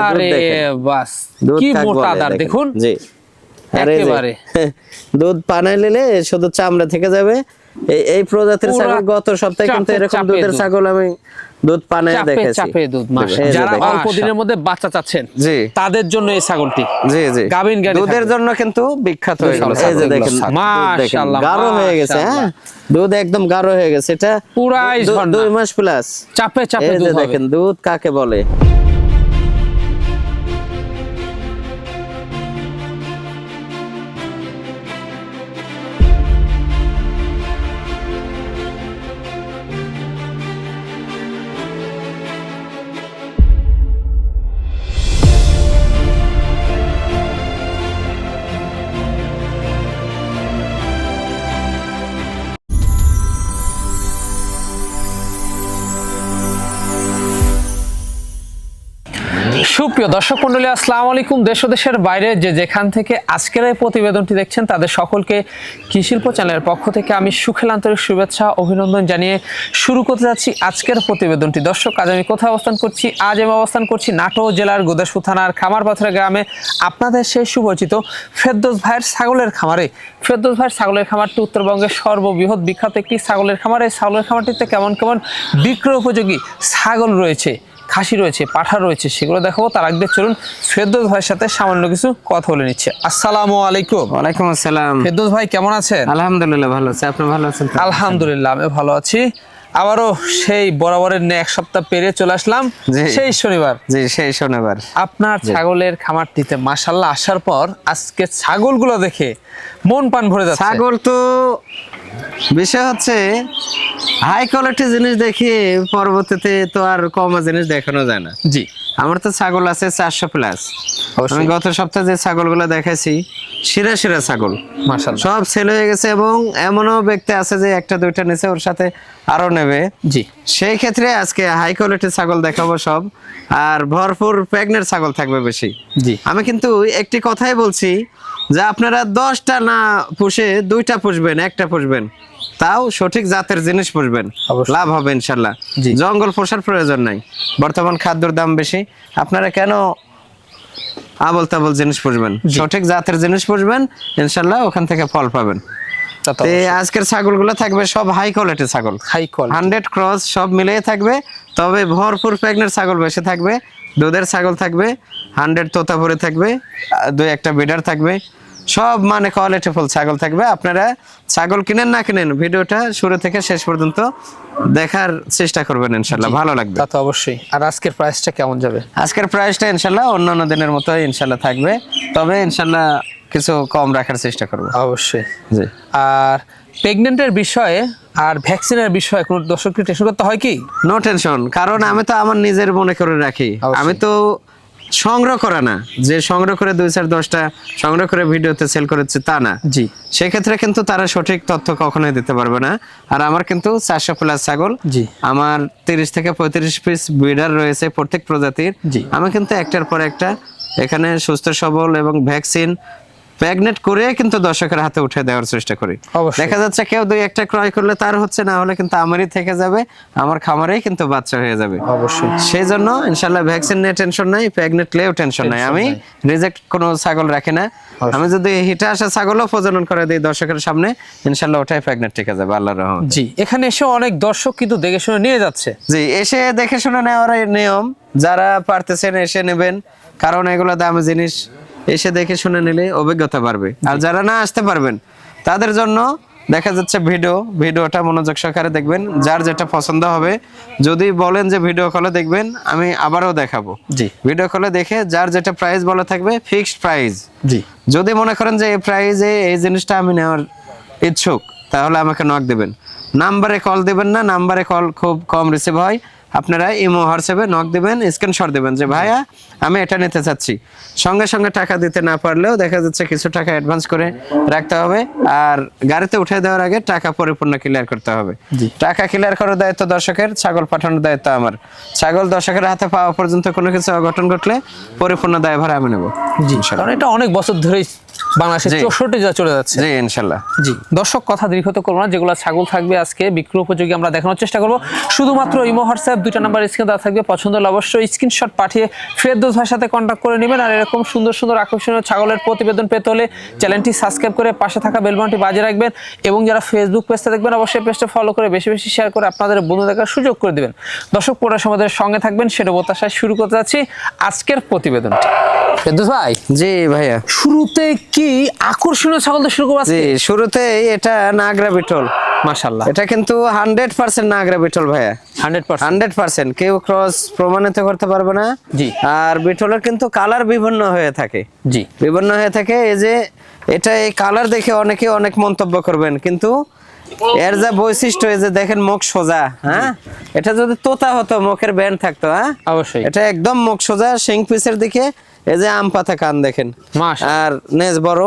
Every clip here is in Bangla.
আরে বাস কি মোটা দেখুন। জি। একেবারে। দুধ পানায় নিলে শুধু চামড়া থেকে যাবে। এই এই প্রজাতির ছাগল গত সপ্তাহে কিন্তু এরকম দুধের ছাগল আমি দুধ পানায় দেখেছি। চাপে দুধ যারা অল্প দিনের মধ্যে বাচ্চা চাচ্ছেন জি। তাদের জন্য এই ছাগলটি। জি জি। গাভীন গাড়ি দুধের জন্য কিন্তু বিখ্যাত হয়ে গেল এই যে দেখেন, মাশাআল্লাহ, গাঢ় হয়ে গেছে হ্যাঁ? দুধ একদম গাঢ় হয়ে গেছে। এটা পুরাই দুই মাস প্লাস চাপে চাপে দুধ দেখেন দুধ কাকে বলে? সুপ্রিয় দর্শক মন্ডলী, আসসালামু আলাইকুম। দেশ দেশের বাইরে যে যেখান থেকে আজকের এই প্রতিবেদনটি দেখছেন, তাদের সকলকে কৃষিল্প চ্যানেলের পক্ষ থেকে আমি সুখেল আন্তরিক শুভেচ্ছা অভিনন্দন জানিয়ে শুরু করতে যাচ্ছি আজকের প্রতিবেদনটি। দর্শক, আজ আমি কোথায় অবস্থান করছি? আজ আমি অবস্থান করছি নাটো জেলার গোদাসু থানার খামারপাথরা গ্রামে। আপনাদের সেই সুপরিচিত ফেরদোস ভাইয়ের ছাগলের খামারে। ফেরদোস ভাইয়ের ছাগলের খামারটি উত্তরবঙ্গের সর্ববৃহৎ বিখ্যাত একটি ছাগলের খামার। এই ছাগলের খামারটিতে কেমন কেমন বিক্রয় উপযোগী ছাগল রয়েছে? খাসি রয়েছে পাঠা রয়েছে সেগুলো দেখাবো। তার আগে চলুন ফেরদৌস ভাইয়ের সাথে সামান্য কিছু কথা বলে নিচ্ছে। আসসালামু আলাইকুম। ওয়ালাইকুম আসসালাম। ফেরদৌস ভাই কেমন আছেন? আলহামদুলিল্লাহ ভালো আছে। আপনি ভালো আছেন? আলহামদুলিল্লাহ আমি ভালো আছি। আবারও সেই বরাবরের এক সপ্তাহ পেরিয়ে চলে আসলাম। সেই শনিবার। জি সেই শনিবার। আপনার ছাগলের খামারটিতে মাসাল্লাহ আসার পর আজকে ছাগলগুলো দেখে মন পান ভরে যাচ্ছে। ছাগল তো বিষয় হচ্ছে হাই কোয়ালিটি জিনিস দেখি পরবর্তীতে তো আর কম জিনিস দেখানো যায় না। জি। আমার তো ছাগল আছে চারশো প্লাস আমি গত সপ্তাহে যে ছাগলগুলো দেখাইছি শিরা শিরা ছাগল। সব সেল হয়ে গেছে এবং এমনও ব্যক্তি আছে যে একটা দুইটা নিচে ওর সাথে আরও নেবে। জি। সেই ক্ষেত্রে আজকে হাই কোয়ালিটির ছাগল দেখাবো সব আর ভরপুর প্রেগনেন্ট ছাগল থাকবে বেশি। জি। আমি কিন্তু একটি কথাই বলছি যে আপনারা দশটা না পুষে দুইটা পুষবেন একটা পুষবেন। তাও সঠিক জাতের জিনিস পুষবেন। লাভ হবে ইনশাল্লাহ। জঙ্গল পোষার প্রয়োজন নাই। বর্তমান খাদ্যর দাম বেশি। আপনারা কেন আবল তাবল জিনিস পুষবেন? সঠিক জাতের জিনিস পুষবেন ইনশাল্লাহ ওখান থেকে ফল পাবেন। আজকের ছাগলগুলো থাকবে সব হাই কোয়ালিটির ছাগল। হাই কল হান্ড্রেড ক্রস সব মিলিয়ে থাকবে তবে ভরপুর প্রেগনেন্ট ছাগল বেশি থাকবে দুধের ছাগল থাকবে হান্ড্রেড তোতাপুরে থাকবে আহ, দুই একটা বিডার থাকবে। সব মানে কোয়ালিটি ফুল ছাগল থাকবে। আপনারা ছাগল কিনেন না কিনেন ভিডিওটা শুরু থেকে শেষ পর্যন্ত দেখার চেষ্টা করবেন ইনশাল্লাহ। ভালো লাগবে। তা তো অবশ্যই। আর আজকের প্রাইসটা কেমন যাবে? আজকের প্রাইসটা ইনশাল্লাহ অন্যান্য দিনের মতো ইনশাল্লাহ থাকবে। তবে ইনশাল্লাহ কিছু কম রাখার চেষ্টা করব। অবশ্যই। জি। আর প্রেগনেন্টের বিষয়ে আর ভ্যাকসিনের বিষয়ে কোনো দর্শককে টেনশন করতে হয় কি? নো টেনশন কারণ আমি তো আমার নিজের মনে করে রাখি। আমি তো সংগ্রহ করা না। যে সংগ্রহ করে দুই চার দশটা সংগ্রহ করে ভিডিওতে সেল করেছে তা না। জি। সেক্ষেত্রে কিন্তু তারা সঠিক তথ্য কখনোই দিতে পারবে না। আর আমার কিন্তু চারশো প্লাস ছাগল। জি। আমার তিরিশ থেকে পঁয়ত্রিশ পিস ব্রিডার রয়েছে প্রত্যেক প্রজাতির। জি। আমি কিন্তু একটার পর একটা এখানে সুস্থ সবল এবং ভ্যাকসিন প্রেগনেন্ট করে কিন্তু দর্শকের হাতে উঠে দেওয়ার চেষ্টা করি। দেখা যাচ্ছে কেউ দুই একটা ক্রয় করলে তার হচ্ছে না হলে কিন্তু আমারই থেকে যাবে আমার খামারেই কিন্তু বাচ্চা হয়ে যাবে। অবশ্যই। সেই জন্য ইনশাল্লাহ ভ্যাকসিন নিয়ে টেনশন নাই প্রেগনেন্ট লেও টেনশন নাই। আমি রিজেক্ট কোনো ছাগল রাখি না। আমি যদি হিটে আসা ছাগলও প্রজনন করে দিই দর্শকের সামনে ইনশাল্লাহ ওটাই প্রেগনেন্ট ঠিক যাবে আল্লাহর রহমত। জি এখানে এসে অনেক দর্শক কিন্তু দেখে শুনে নিয়ে যাচ্ছে। জি এসে দেখে শুনে নেওয়ার নিয়ম। যারা পারতেছেন এসে নেবেন কারণ এগুলো দামি জিনিস। এসে দেখে শুনে নিলে অভিজ্ঞতা বাড়বে। আর যারা না আসতে পারবেন তাদের জন্য দেখা যাচ্ছে ভিডিও ভিডিওটা মনোযোগ সহকারে দেখবেন যার যেটা পছন্দ হবে। যদি বলেন যে ভিডিও কলে দেখবেন আমি আবারও দেখাবো। জি। ভিডিও কলে দেখে যার যেটা প্রাইস বলা থাকবে ফিক্সড প্রাইস জি। যদি মনে করেন যে এই প্রাইজে এই জিনিসটা আমি নেওয়ার ইচ্ছুক তাহলে আমাকে নক দেবেন। নাম্বারে কল দেবেন না নাম্বারে কল খুব কম রিসিভ হয়। আপনারা ইমো হোয়াটসঅ্যাপে নক দিবেন স্ক্রিনশট দেবেন যে ভাইয়া আমি এটা নিতে চাচ্ছি। সঙ্গে সঙ্গে টাকা দিতে না পারলেও দেখা যাচ্ছে কিছু টাকা অ্যাডভান্স করে রাখতে হবে। আর গাড়িতে উঠে দেওয়ার আগে টাকা পরিপূর্ণ ক্লিয়ার করতে হবে। জি। টাকা ক্লিয়ার করার দায়িত্ব দর্শকের ছাগল পাঠানোর দায়িত্ব আমার। ছাগল দর্শকের হাতে পাওয়া পর্যন্ত কোনো কিছু অঘটন ঘটলে পরিপূর্ণ দায়ভার আমি নেব। জি। কারণ এটা অনেক বছর ধরেই বাংলাদেশের চৌষট্টি জেলা চলে যাচ্ছে। জি ইনশাল্লাহ। জি দর্শক কথা দীর্ঘত করব না যেগুলো ছাগল থাকবে আজকে বিক্রি উপযোগী আমরা দেখানোর চেষ্টা করব। শুধুমাত্র ইমো হোয়াটসঅ্যাপ দুইটা নাম্বার স্ক্রিনে দেওয়া থাকবে পছন্দ হলে অবশ্যই স্ক্রিনশট পাঠিয়ে ফেরদৌস ভাইয়ের সাথে কন্ট্যাক্ট করে নেবেন। আর এরকম সুন্দর সুন্দর আকর্ষণীয় ছাগলের প্রতিবেদন পেতে হলে চ্যানেলটি সাবস্ক্রাইব করে পাশে থাকা বেলবনটি বাজিয়ে রাখবেন এবং যারা ফেসবুক পেজটা দেখবেন অবশ্যই পেজটা ফলো করে বেশি বেশি শেয়ার করে আপনাদের বন্ধু দেখার সুযোগ করে দিবেন। দর্শক পুরো সমাজের সঙ্গে থাকবেন সেটা প্রত্যাশায় শুরু করতে যাচ্ছি আজকের প্রতিবেদনটি। ফেরদৌস ভাই? জি ভাইয়া। শুরুতে কি আকর্ষণীয় ছাগল শুরু করব জি শুরুতেই এটা নাগরা বিটল। মাশাল্লাহ এটা কিন্তু হান্ড্রেড পার্সেন্ট নাগরা বিটল ভাইয়া। Hundred percent. কেউ ক্রস প্রমাণিত করতে পারবে না। জি। আর বিটলের কিন্তু কালার বিভিন্ন হয়ে থাকে। জি। বিভিন্ন হয়ে থাকে এই যে এটা এই কালার দেখে অনেকে অনেক মন্তব্য করবেন কিন্তু এর যা বৈশিষ্ট্য এই যে দেখেন মুখ সোজা হ্যাঁ? এটা যদি তোতা হতো মুখের ব্যান্ড থাকতো হ্যাঁ? অবশ্যই। এটা একদম মুখ সোজা শিং পিসের দিকে এই যে আম পাতা কান দেখেন। আর নেজ বড়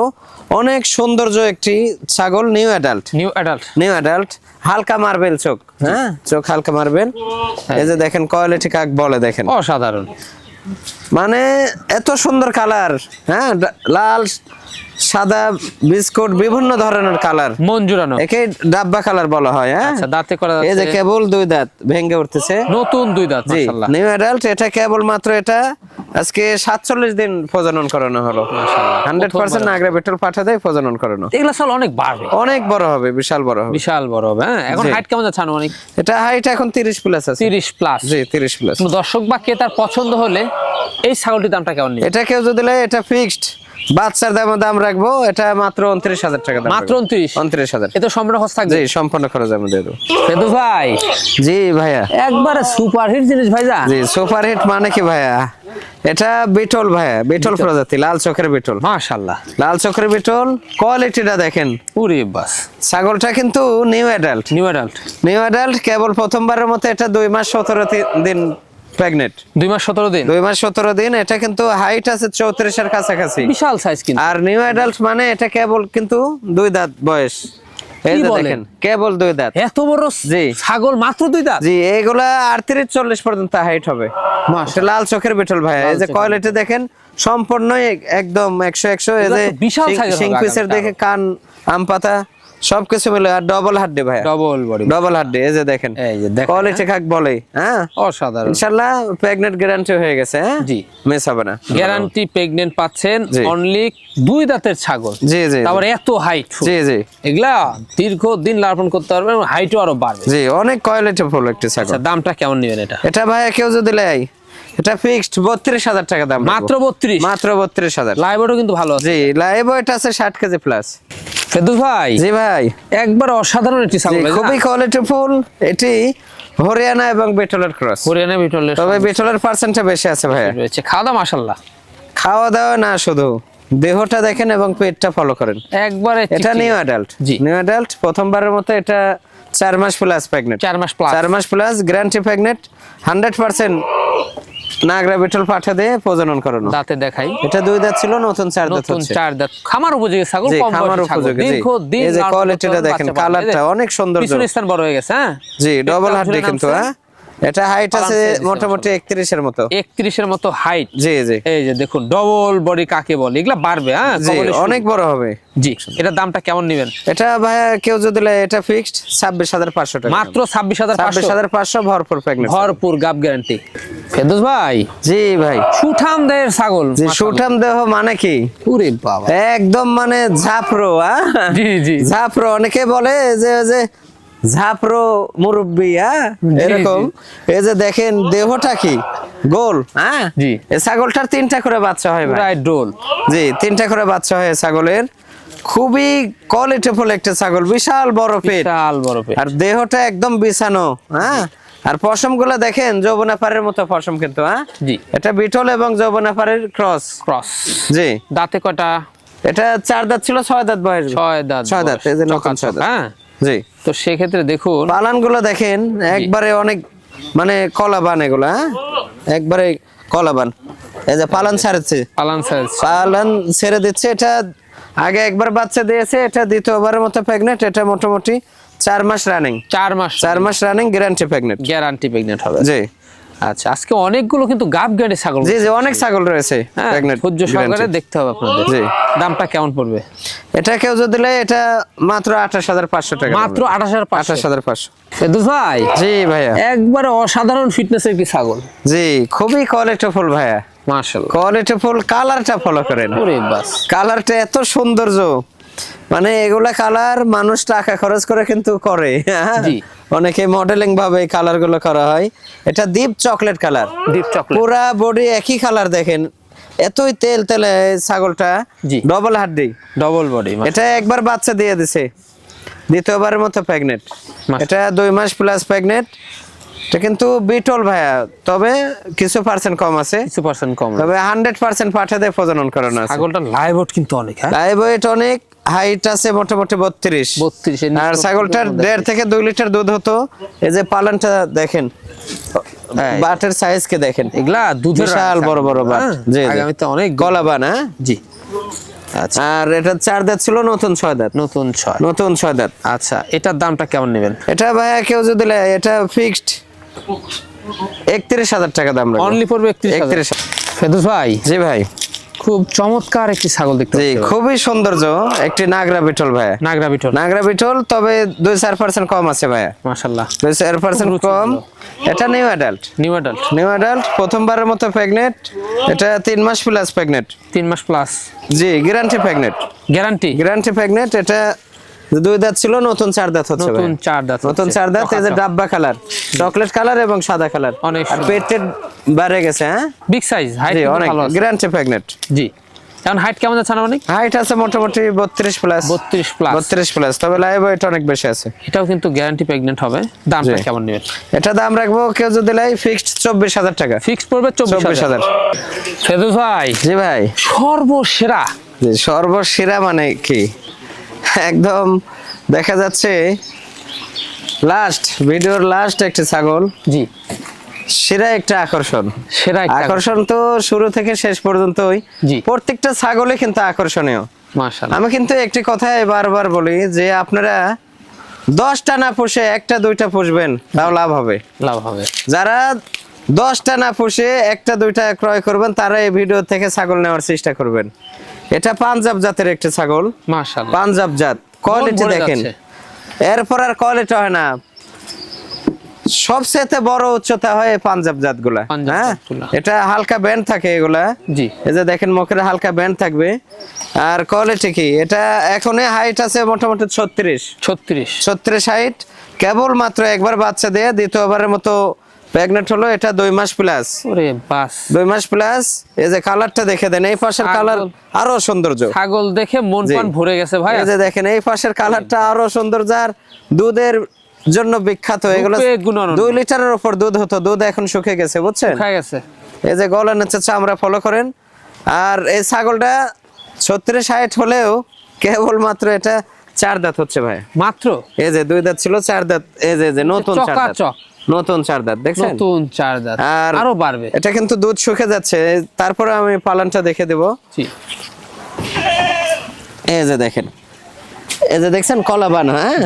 অনেক সৌন্দর্য একটি ছাগল new adult. New adult. New adult হালকা মার্বেল চোখ হ্যাঁ? চোখ হালকা মার্বেল। এই যে দেখেন কোয়ালিটি কাক বলে দেখেন। অসাধারণ। মানে এত সুন্দর কালার হ্যাঁ? লাল সাদা বিস্কুট বিভিন্ন ধরনের কালার। মন জুড়ানো। একে ডাব্বা কালার বলা হয় হ্যাঁ? আচ্ছা দাঁতে করা এই যে কেবল দুই দাঁত ভেঙে উঠতেছে। নতুন দুই দাঁত মাশাআল্লাহ। নিউ অ্যাডাল্ট এটা কেবল মাত্র এটা। আজকে সাতচল্লিশ দিন প্রজনন করানো হলো। হান্ড্রেড পার্সেন্ট নাগরা পেট্রোল পাঠা দেয় প্রজনন করানো। এগুলা সাল অনেক বাড়বে। অনেক বড় হবে বিশাল বড় হবে। বিশাল বড় হবে হ্যাঁ? এখন হাইট কেমন যাচ্ছে আনুমানিক? এটা হাইট এখন তিরিশ প্লাস আছে। তিরিশ প্লাস জি তিরিশ প্লাস দর্শক বা ক্রেতার পছন্দ হলে এই ছাগলটির দামটা কেমন এটা কেউ যদি এটা ফিক্সড বাচ্চার দাম দাম রাখব এটা মাত্র উনত্রিশ হাজার টাকা মাত্র উনত্রিশ? উনত্রিশ হাজার। এ তো সম্পূর্ণ খরচ থাকবে জি সম্পূর্ণ খরচ আমি দিয়ে দেবো। ফেদু ভাই। জি ভাইয়া। একবারে সুপার হিট জিনিস ভাইজা। জি সুপার হিট মানে কি ভাইয়া? এটা বিটল ভাইয়া। বিটল প্রজাতি লাল চোখের বিটল। মাশাআল্লাহ লাল চোখের বিটল কোয়ালিটিটা দেখেন। উরে বাস। ছাগলটা কিন্তু new adult new adult new adult কেবল প্রথমবারের মতো এটা দুই মাস সতেরো দিন প্রেগনেন্ট দুই মাস সতেরো দিন? দুই মাস সতেরো দিন এটা কিন্তু হাইট আছে চৌত্রিশের কাছাকাছি। বিশাল সাইজ কিন্তু। আর নিউ অ্যাডাল্ট মানে এটা কেবল কিন্তু দুই দাঁত বয়স। এই যে দেখেন কেবল দুই দাঁত। এত বড় জি। ছাগল মাত্র দুই দাঁত? জি এইগুলা আটত্রিশ চল্লিশ পর্যন্ত হাইট হবে। লাল চোখের বিটল ভাই। এই যে কোয়ালিটি দেখেন সম্পূর্ণই এক- একদম একশো একশো এই যে বিশাল দেখে কান আম পাতা। সবকিছু মিলে আর ডবল হাড্ডি ভাই ডবল বডি ডবল হাড্ডি এই যে দেখেন। এই যে দেখেন, কোয়ালিটি কাক বলে হ্যাঁ? অসাধারণ। ইনশাল্লাহ প্রেগনেন্ট গ্যারান্টি হয়ে গেছে হ্যাঁ? জি। মিস হবে না। গ্যারান্টি প্রেগনেন্ট পাচ্ছেন। অনলি দুই দাঁতের ছাগল। জি জি তারপর এত হাইট জি জি। এগুলা দীর্ঘ দিন লালন করতে পারবে হাইটও আরও বাড়বে। জি অনেক কোয়ালিটি ফুল একটি ছাগল। আচ্ছা দামটা কেমন নেবেন এটা? এটা ভাই কেউ যদি লেয় এটা ফিক্সড বত্রিশ হাজার টাকা দাম মাত্র বত্রিশ? মাত্র বত্রিশ হাজার। লাইভও কিন্তু ভালো আছে। জি লাইভ ওয়েট আছে ষাট কেজি প্লাস ফেদুস ভাই জি ভাই। একবার অসাধারণ একটি জি, ছাগল খুবই? কোয়ালিটি ফুল এটি হরিয়ানা এবং বেটলের ক্রস হরিয়ানা বিটলের তবে বেটলের পার্সেন্টটা বেশি আছে ভাইয়া। রয়েছে। খাওয়া দাওয়া মাশাল্লাহ খাওয়া দাওয়া না শুধু দেহটা দেখেন এবং পেটটা ফলো করেন। একবারে এটা নিউ অ্যাডাল্ট জি। নিউ অ্যাডাল্ট প্রথমবারের মতো এটা চার মাস প্লাস প্রেগনেন্ট চার মাস প্লাস চার মাস plus guarantee pregnant hundred percent Nagra Beetal পাঠা দিয়ে প্রজনন করানো। দাঁতে দেখাই। এটা দুই দাঁত ছিল নতুন চার দাঁত নতুন হচ্ছে। চার দাঁত। খামার উপযোগী ছাগল কম খামার উপযোগী, দীর্ঘ দিন এই যে পারবে, দেখেন, যে অনেক সুন্দর পিছনের স্থান বড় হয়ে গেছে হ্যাঁ? জি ডবল পেটটা দেখেন তো হ্যাঁ? এটা হাইট আছে মোটামুটি একত্রিশের মতো। একত্রিশের মতো হাইট জি জি। এই যে দেখুন ডবল বডি কাকে বলে? এগুলা বাড়বে হ্যাঁ। অনেক বড় হবে। জি এটার দামটা কেমন নেবেন? এটা ভাইয়া কেউ যদি এটা ফিক্সড ছাব্বিশ হাজার পাঁচশো টাকা। মাত্র ছাব্বিশ হাজার ছাব্বিশ হাজার পাঁচশো ভরপুর প্রেগনেন্ট ভরপুর গাব গ্যারান্টি ভাই। জি ভাই। সুঠাম দেহের ছাগল জি সুঠাম দেহ মানে কি? ওরে বাবা। একদম মানে ঝাপরো হ্যাঁ? জি জি। ঝাপরো অনেকে বলে যে যে ঝাপরো মুরব্বি হ্যাঁ? এরকম। এই যে দেখেন দেহটা কি? গোল হ্যাঁ? জি। ছাগলটার তিনটা করে বাচ্চা হয় ভাই। রাইট ডোল জি তিনটা করে বাচ্চা হয় ছাগলের। খুবই কোয়ালিটিফুল একটা ছাগল বিশাল বড় পেট। বিশাল বড় পেট। আর দেহটা একদম বিছানো হ্যাঁ? আর পশমগুলা দেখেন যৌবনাপাড়ের মতো পশম কিন্তু হ্যাঁ? জি। এটা বিটল এবং যৌবনাপাড়ের ক্রস। ক্রস। জি। দাঁতে কটা এটা চার দাঁত ছিল ছয় দাঁত বয়স। ছয় দাঁত ছয় দাঁত। এই যে চকাচক, ছয় দাঁত। হ্যাঁ? জি। তো সেক্ষেত্রে দেখুন পালানগুলো দেখেন একবারে অনেক মানে কলা বান এগুলা হ্যাঁ? একবারে কলাবান এই যে পালান ছাড়ছে। পালান সাইজ পালান ছেড়ে দিচ্ছে এটা আগে একবার বাচ্চা দিয়েছে এটা দ্বিতীয়বারের মতো প্রেগনেন্ট এটা মোটামুটি চার মাস রানিং চার মাস চার মাস running guarantee pregnant guarantee pregnant হবে। জি। আচ্ছা আজকে অনেকগুলো কিন্তু গাব গাড়ি ছাগল জি জি অনেক ছাগল রয়েছে হ্যাঁ pregnant সহকারে দেখতে হবে আপনাদের। জি। দামটা কেমন পড়বে? এটা কেউ যদি নেয়, এটা মাত্র আঠাশ হাজার পাঁচশো টাকা মাত্র আঠাশ হাজার আঠাশ হাজার পাঁচশো। ভাই? জি ভাইয়া। একবারে অসাধারণ ফিটনেসের একটি ছাগল? জি খুবই কোয়ালিটিফুল ভাইয়া। মার্শাল কোয়ালিটিফুল কালারটা ফলো করেন। বাস। কালারটা এত সৌন্দর্য। মানে এগুলা কালার মানুষ টাকা খরচ করে কিন্তু করে? জি। অনেকে মডেলিং ভাবে কালারগুলো করা হয়। এটা deep chocolate colour deep chocolate পুরা বডি একই কালার দেখেন। এতই তেল তেলে ছাগলটা জি। ডবল হাড্ডি। ডবল বডি এটা একবার বাচ্চা দিয়ে দিছে। দ্বিতীয়বারের মতো প্রেগনেন্ট এটা দুই মাস প্লাস প্রেগনেন্ট এটা কিন্তু বিটল ভাইয়া। তবে কিছু পার্সেন্ট কম আছে। কিছু পার্সেন্ট কম তবে হান্ড্রেড পার্সেন্ট পাঠাতে প্রজনন করানো আছে। ছাগলটা লাইভ কিন্তু অনেক হ্যাঁ? লাইভ ওয়েট অনেক হাইট আছে মোটামুটি বত্রিশ। বত্রিশ আর ছাগলটার দেড় থেকে দুই লিটার দুধ হতো। এই যে পালনটা দেখেন। বাটের সাইজ কে দেখেন? এগুলা দুধের বিশাল বড় বড় বাট। হ্যাঁ, জি। আমি আগামীতে অনেক গলা বান হ্যাঁ? জি। আচ্ছা। আর এটা চার দাঁত ছিল নতুন ছয় দাঁত? নতুন ছয়। নতুন ছয় দাঁত। আচ্ছা এটার দামটা কেমন নেবেন? এটা ভাইয়া কেউ যদি এটা ফিক্সড একত্রিশ হাজার টাকা দাম অনলি পড়বে একত্রিশ একত্রিশ ফেদুস ভাই জি ভাই। খুব চমৎকার একটি ছাগল দেখতে জি খুবই সৌন্দর্য একটি নাগরা বিটল ভাইয়া নাগরা বিটল। নাগরা বিটল তবে দুই চার পার্সেন্ট কম আছে ভাইয়া। মাশাল্লাহ। দুই চার পার্সেন্ট কম। এটা new adult new adult new adult প্রথমবারের মতো প্রেগনেন্ট এটা তিন মাস প্লাস প্রেগনেন্ট তিন মাস প্লাস জি guarantee pregnant guarantee guarantee pregnant এটা দুই দাঁত ছিল নতুন চার দাঁত হচ্ছে নতুন চার দাঁত নতুন। চার দাঁত এই যে ডাব্বা কালার চকলেট কালার এবং সাদা কালার। অনেক আর। পেটের বেড়ে গেছে হ্যাঁ? বিগ সাইজ হাইট অনেক। গ্যারান্টি প্রেগনেন্ট জি। এখন হাইট কেমন যাচ্ছে আনুমানিক? হাইট আছে মোটামুটি বত্রিশ প্লাস বত্রিশ প্লাস বত্রিশ প্লাস তবে লাইভ ওয়েট অনেক বেশি আছে। এটাও কিন্তু গ্যারান্টি প্রেগনেন্ট হবে। দামটা কেমন নেবেন? এটা দাম রাখব কেউ যদি লাই ফিক্সড চব্বিশ হাজার টাকা। ফিক্স পড়বে চব্বিশ চব্বিশ হাজার। হাজার ফেদুস ভাই জি ভাই। সর্বসেরা। সর্বসেরা মানে কি? একদম দেখা যাচ্ছে লাস্ট ভিডিওর লাস্ট একটা ছাগল। জি। সেরা একটা আকর্ষণ। সেরা আকর্ষণ তো শুরু থেকে শেষ পর্যন্তই। প্রত্যেকটা ছাগলে কিন্তু আকর্ষণীয়। মাশাআল্লাহ। আমি কিন্তু একটি কথাই বারবার বলি যে আপনারা দশটা না পুষে একটা দুইটা পুষবেন তাও লাভ হবে। লাভ হবে। যারা দশটা না পুষে একটা দুইটা ক্রয় করবেন তারা এই ভিডিও থেকে ছাগল নেওয়ার চেষ্টা করবেন। এটা পাঞ্জাব জাতের একটা ছাগল। মাশাআল্লাহ। পাঞ্জাব জাত। কোয়ালিটি দেখেন। এরপর আর কোয়ালিটি হয় না। সবচেয়ে বড় উচ্চতা হয় পাঞ্জাব জাতগুলা। হ্যাঁ? এটা হালকা ব্যান্ড থাকে এগুলা। জি। এই যে দেখেন মুখের হালকা ব্যান্ড থাকবে। আর কোয়ালিটি কি? এটা এখনই হাইট আছে মোটামুটি ছত্রিশ। ছত্রিশ। ছত্রিশ হাইট কেবল মাত্র একবার বাচ্চা দিয়ে দ্বিতীয়বারের মতো প্রেগনেন্ট হলো এটা দুই মাস প্লাস। ওরে বাস। দুই মাস প্লাস এই যে কালারটা দেখে দেন এই পাশের কালার আরও সৌন্দর্য। ছাগল দেখে মন প্রাণ ভরে গেছে ভাই। এই যে দেখেন এই পাশের কালারটা আরও সৌন্দর্য আর দুধের জন্য বিখ্যাত এগুলো দুই লিটারের উপর দুধ হতো দুধ এখন শুকিয়ে গেছে বুঝছেন? খাই গেছে। এই যে গলা নিচে চামড়া ফলো করেন। আর এই ছাগলটা ছত্রিশ হাইট হলেও কেবল মাত্র এটা চার দাঁত হচ্ছে ভাই। মাত্র? এই যে দুই দাঁত ছিল চার দাঁত এই যে নতুন চার দাঁত। নতুন চার দাঁত দেখছেন? নতুন চার দাঁত আর আরও বাড়বে। এটা কিন্তু দুধ শুকে যাচ্ছে। তারপরে আমি পালনটা দেখে দেব। জি। এই যে দেখেন। এই যে দেখছেন কলা বান হ্যাঁ।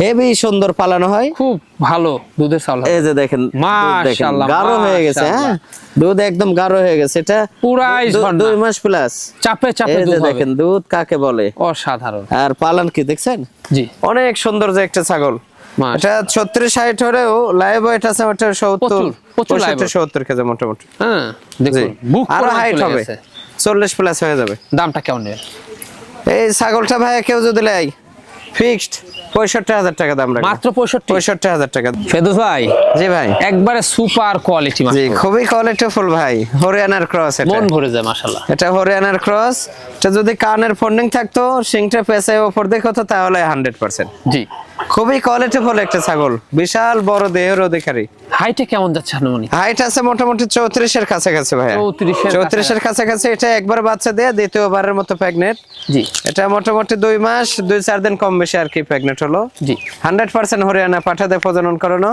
হেভি সুন্দর পালানো হয়। খুব ভালো দুধের চাউল এই যে দেখেন মাশাআল্লাহ, গাঢ় হয়ে গেছে হ্যাঁ? দুধ একদম গাঢ় হয়ে গেছে। এটা পুরাই। দুই মাস প্লাস চাপে চাপে দুধ দেখেন দুধ কাকে বলে? অসাধারণ। আর পালন কি দেখছেন? জি। অনেক সুন্দর যে একটা ছাগল। এটা ছত্রিশ ষাট হলেও লাইভ ওয়েট আছে ওটা সত্তর পঁয়ষট্টি সত্তর কেজি মোটামুটি। হ্যাঁ আরও হাইট হবে। চল্লিশ প্লাস হয়ে যাবে। দামটা কেমন এই ছাগলটা ভাই কেউ যদি লাই ফিক্সড পঁয়ষট্টি হাজার টাকা দাম মাত্র পঁয়ষট্টি? পঁয়ষট্টি হাজার টাকা ফেদুস ভাই জি ভাই। একবারে সুপার কোয়ালিটি জি খুবই কোয়ালিটিফুল ভাই। হরিয়ানার ক্রস এটা। মন ভরে যায় মাশাল্লাহ এটা হরিয়ানার ক্রস এটা যদি কানের ফন্ডিং থাকতো সিংটা পেছায় ওপর দেখো তো তাহলে হান্ড্রেড পার্সেন্ট জি। খুবই কোয়ালিটিফুল একটা ছাগল। বিশাল বড় দেহের অধিকারী। হাইটে কেমন যাচ্ছে আনুমানিক? হাইট আছে মোটামুটি চৌত্রিশের কাছাকাছি ভাই 34 এর চৌত্রিশের কাছাকাছি এটা একবার বাচ্চা দিয়ে দ্বিতীয়বারের মতো প্রেগনেন্ট জি। এটা মোটামুটি দুই মাস দুই চার দিন কম বেশি আর কি প্রেগনেন্ট হলো। জি। হান্ড্রেড পার্সেন্ট হরিয়ানা পাঠাতে প্রজনন করানো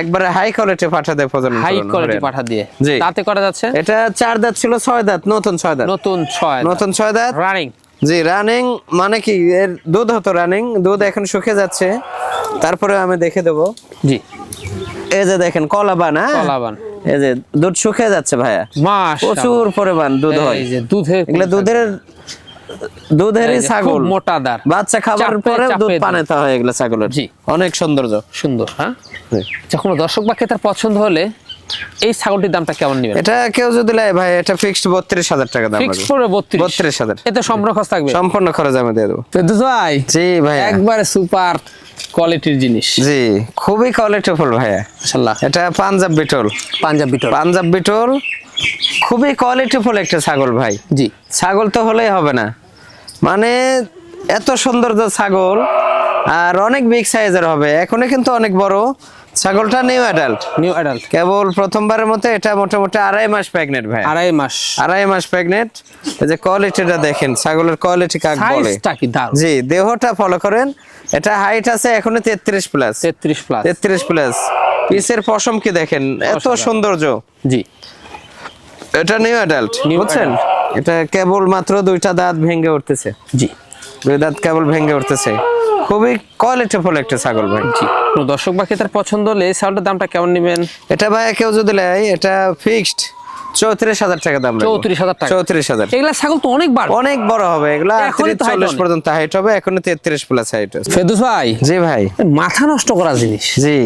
একবারে হাই কোয়ালিটি পাঠা পাঠাতে প্রজনন হাই কোয়ালিটি পাঠা দিয়ে। জি। তাতে করা যাচ্ছে? এটা চার দাঁত ছিল ছয় দাঁত নতুন ছয় দাঁত। নতুন ছয় নতুন ছয় দাঁত। রানিং জি রানিং মানে কি এর দুধ হতো রানিং দুধ এখন শুকে যাচ্ছে। তারপরে আমি দেখে দেবো। জি। এই যে দেখেন কলাবান হ্যাঁ কলাবান। এই যে দুধ শুকিয়ে যাচ্ছে ভাইয়া। প্রচুর পরিমাণ দুধ হয় এই যে দুধের এগুলো দুধের দুধেরই ছাগল মোটাদার। বাচ্চা খাবার পরে দুধ পানেতা হয় এগুলো ছাগলের জি। অনেক সৌন্দর্য সুন্দর হ্যাঁ। আচ্ছা দর্শক বা তার পছন্দ হলে এই ছাগলটির দামটা কেমন নেবেন? এটা কেউ যদি লাই ভাই এটা ফিক্সড বত্রিশ হাজার টাকা দাম ফিক্স রাখব। করে বত্রিশ। বত্রিশ হাজার। এতে সম্পূর্ণ খরচ থাকবে? সম্পূর্ণ খরচ আমি দিয়ে দেবো। ফেরদৌস ভাই জি ভাইয়া। একবারে সুপার কোয়ালিটির জিনিস। জি খুবই কোয়ালিটিফুল ভাইয়া। মাশাআল্লাহ। এটা পাঞ্জাব বিটল। পাঞ্জাব বিটল। পাঞ্জাব বিটল খুবই কোয়ালিটিফুল একটা ছাগল ভাই। জি। ছাগল তো হলেই হবে না। মানে এত সুন্দর যে ছাগল আর অনেক বিগ সাইজের হবে। এখনই কিন্তু অনেক বড়। ছাগলটা নিউ অ্যাডাল্ট নিউ অ্যাডাল্ট কেবল প্রথমবারের মতো এটা মোটামুটি আড়াই মাস প্রেগনেন্ট ভাই আড়াই মাস। আড়াই মাস প্রেগনেন্ট এই যে কোয়ালিটিটা দেখেন ছাগলের কোয়ালিটি কাক বলে? সাইজটা কি দারুণ। জি দেহটা ফলো করেন। এটা হাইট আছে এখনও তেত্রিশ প্লাস 33 প্লাস তেত্রিশ প্লাস পিসের পশম কি দেখেন? এত সৌন্দর্য। জি। এটা নিউ অ্যাডাল্ট বুঝছেন? এটা কেবল মাত্র দুইটা দাঁত ভেঙে উঠতেছে। জি। দুই দাঁত কেবল ভেঙে উঠতেছে। খুবই কোয়ালিটিফুল একটা ছাগল ভাই। জি। কোনো দর্শক বা ক্রেতার পছন্দ হলে এই ছাগলটার দামটা কেমন নেবেন? এটা ভাই কেউ যদি নেয় এটা ফিক্সড চৌত্রিশ হাজার টাকা দাম রাখব। 34,000 টাকা। চৌত্রিশ হাজার। এগুলা ছাগল তো অনেক বার অনেক বড় হবে এগুলো এখনই আটত্রিশ তো height চল্লিশ পর্যন্ত হাইট হবে এখন তেত্রিশ প্লাস হাইট ফেরদৌস ভাই। জি ভাই। মাথা নষ্ট করা জিনিস। জি।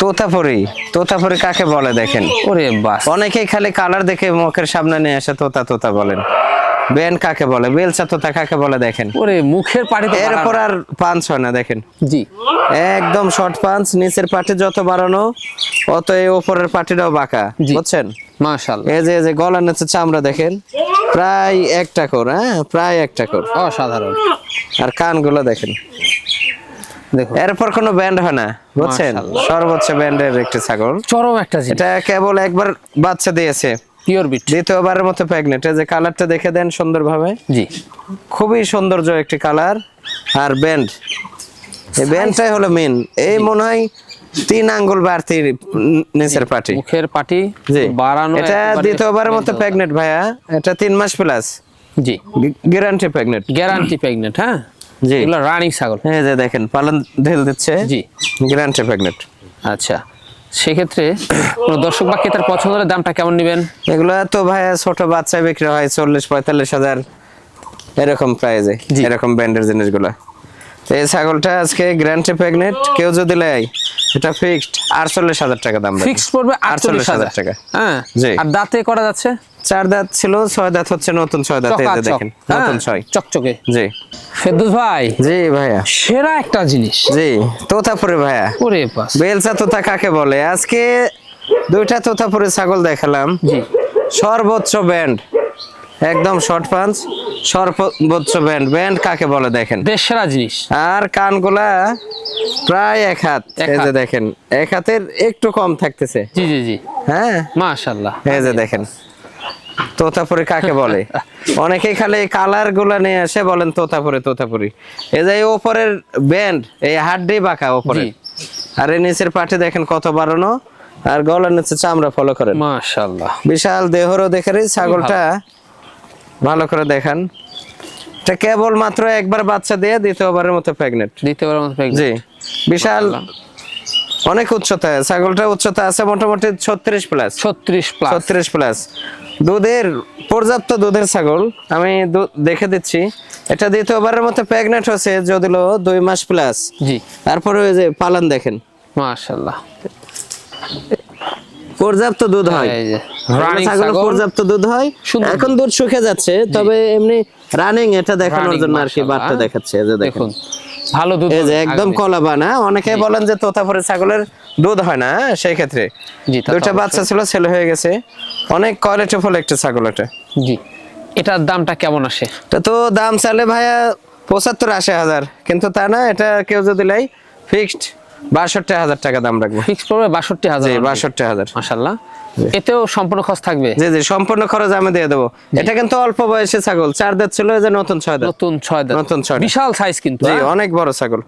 তোতাপুরি তোতাপুরি কাকে বলে দেখেন? ওরে বাস। অনেকেই খালি কালার দেখে মুখের সামনে নিয়ে আসে তোতা তোতা বলেন। বেন কাকে বলে? বেলচা তোতা কাকে বলে দেখেন? ওরে মুখের তো এরপর আর পাঞ্চ হয় না দেখেন। জি। একদম শর্ট পাঞ্চ নিচের পাটি যত বাড়ানো অত এই ওপরের পাটিটাও বাঁকা বুঝছেন? মাশাআল্লাহ এই যে যে গলার নিচে চামড়া দেখেন প্রায় একটা কর হ্যাঁ প্রায় একটা কর। অসাধারণ। আর কানগুলো দেখেন। এরপর কোনো ব্যান্ড হয় না বুঝছেন। সর্বোচ্চ ব্যান্ডের একটি ছাগল। চরম একটা এটা কেবল একবার বাচ্চা দিয়েছে। পিওর বিট দ্বিতীয়বারের মতো প্রেগনেন্ট এই যে কালারটা দেখে দেন সুন্দরভাবে। জি। খুবই সৌন্দর্য একটি কালার আর ব্যান্ড এই ব্যান্ডটাই হলো মেন এই মনে হয় তিন আঙ্গুল বাড়তি উম, নিচের পাটি। মুখের পাটি জি। বাড়ানো এটা দ্বিতীয়বারের মতো। প্রেগনেন্ট ভাইয়া। এটা তিন মাস প্লাস জি। গ্যারান্টি প্রেগনেন্ট গ্যারান্টি প্রেগনেন্ট হ্যাঁ? জি। এগুলো রানিং ছাগল। এই যে দেখেন পালন ঢেল দিচ্ছে। জি। গ্যারান্টি প্রেগনেন্ট আচ্ছা। সেক্ষেত্রে দর্শক বা ক্রেতার পছন্দ হলে দামটা কেমন নেবেন? এগুলো তো ভাইয়া ছোট বাচ্চা বিক্রি হয় চল্লিশ পঁয়তাল্লিশ হাজার এরকম প্রাইজে। এরকম ব্যান্ডের জিনিসগুলো। তো এই ছাগলটা আজকে গ্যারান্টি প্রেগনেন্ট কেউ যদি লেয় এটা ফিক্সড আটচল্লিশ হাজার টাকা দাম ফিক্সড পড়বে আটচল্লিশ হাজার টাকা। হ্যাঁ। জি। আর দাঁতে করা যাচ্ছে? চার দাঁত ছিল ছয় দাঁত হচ্ছে নতুন ছয় দাঁত এই দেখেন হ্যাঁ, নতুন ছয়। চকচকে। জি। ফেরদৌস ভাই জি ভাইয়া। সেরা একটা জিনিস। জি তোতাপুরি ভাইয়া। ওরে বাস বেলচা তোতা কাকে বলে? আজকে দুইটা তোতাপুরি ছাগল দেখালাম। জি। সর্বোচ্চ ব্যান্ড। একদম শর্ট পাঞ্চ সর্বোচ্চ ব্যান্ড। ব্যান্ড কাকে বলে দেখেন? দেশ সেরা জিনিস। আর কানগুলা প্রায় এক হাত। এই যে দেখেন এক হাতের একটু কম থাকতেছে। জি জি জি। হ্যাঁ? মাশাআল্লাহ। এই যে দেখেন। তোতাপুরি কাকে বলে? অনেকেই খালি কালারগুলা নিয়ে আসে বলেন তোতাপুরি তোতাপুরি। এই যে ওপরের ব্যান্ড এই হাড্ডি বাঁকা ওপরে আর এই নিচের পাটে দেখেন কত বাড়ানো। আর গলার নিচে চামড়া ফলো করেন। মাশাআল্লাহ। বিশাল দেহরও দেখে রে ছাগলটা ভালো। করে দেখান। এটা কেবল মাত্র একবার বাচ্চা দিয়ে দ্বিতীয়বারের মতো প্রেগনেন্ট দ্বিতীয়বার মতো pregnant। জি। বিশাল অনেক উচ্চতা ছাগলটা উচ্চতা আছে মোটামুটি ছত্রিশ প্লাস 36 প্লাস ছত্রিশ প্লাস দুধের পর্যাপ্ত দুধের ছাগল। আমি দেখে দিচ্ছি। এটা দ্বিতীয়বারের মতো প্রেগনেন্ট হচ্ছে যদিও দুই মাস প্লাস জি। তারপরে ওই যে পালন দেখেন। মাশাআল্লাহ। পর্যাপ্ত দুধ হয়। ছাগল পর্যাপ্ত দুধ হয়। এখন দুধ শুকে যাচ্ছে তবে এমনি রানিং এটা দেখানোর জন্য আর কি বার্তা হ্যাঁ। দেখাচ্ছে যে দেখুন। ভালো দুধ এই যে একদম কলা বানা অনেকে বলেন যে তোতাপুরি ছাগলের দুধ হয় না হ্যাঁ, সেই ক্ষেত্রে। জি বাচ্চা ছিল ছেলে হয়ে গেছে। অনেক কোয়ালিটিফুল একটা ছাগল এটা জি এটার দামটা কেমন আসে? এটা তো দাম চালে ভাইয়া পঁচাত্তর আশি হাজার কিন্তু তা না এটা কেউ যদি লাই ফিক্সড বাষট্টি হাজার টাকা দাম রাখব। ফিক্স পড়বে বাষট্টি হাজার বাষট্টি হাজার। মাশাআল্লাহ। এতেও সম্পূর্ণ খরচ থাকবে? জি জি সম্পূর্ণ খরচ আমি দিয়ে দেবো। এটা কিন্তু অল্প বয়সে ছাগল চার দাঁত ছিল যে নতুন ছয় দাঁত। নতুন ছয় দাঁত। নতুন ছয় বিশাল সাইজ কিন্তু জি হ্যাঁ? অনেক বড় ছাগল।